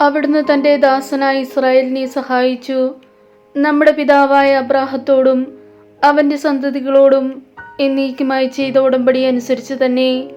അവിടുന്ന് തന്റെ ദാസനായ ഇസ്രായേലിനെ സഹായിച്ചു. നമ്മുടെ പിതാവായ അബ്രാഹത്തോടും അവന്റെ സന്തതികളോടും എന്നേക്കുമായി ചെയ്ത ഉടമ്പടി അനുസരിച്ച് തന്നെ